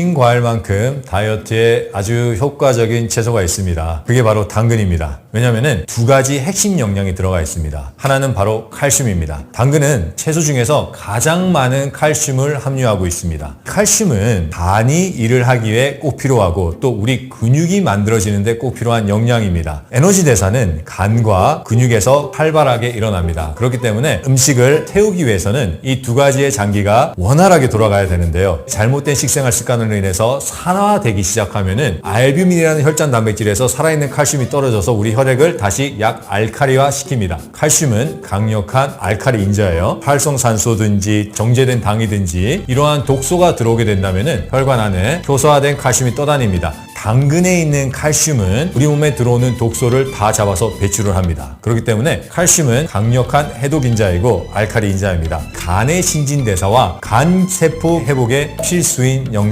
신과일 만큼 다이어트에 아주 효과적인 채소가 있습니다. 그게 바로 당근입니다. 왜냐면은 두 가지 핵심 영양이 들어가 있습니다. 하나는 바로 칼슘입니다. 당근은 채소 중에서 가장 많은 칼슘을 함유하고 있습니다. 칼슘은 간이 일을 하기 위해 꼭 필요하고 또 우리 근육이 만들어지는데 꼭 필요한 영양입니다. 에너지 대사는 간과 근육에서 활발하게 일어납니다. 그렇기 때문에 음식을 태우기 위해서는 이 두 가지의 장기가 원활하게 돌아가야 되는데요. 잘못된 식생활 습관 으로 인해서 산화되기 시작하면은 알뷸민이라는 혈전 단백질에서 살아있는 칼슘이 떨어져서 우리 혈액을 다시 약 알카리화 시킵니다. 칼슘은 강력한 알카리 인자예요. 활성산소든지 정제된 당이든지 이러한 독소가 들어오게 된다면은 혈관 안에 효소화된 칼슘이 떠다닙니다. 당근에 있는 칼슘은 우리 몸에 들어오는 독소를 다 잡아서 배출을 합니다. 그렇기 때문에 칼슘은 강력한 해독 인자이고 알카리 인자입니다. 간의 신진대사와 간 세포 회복에 필수인 영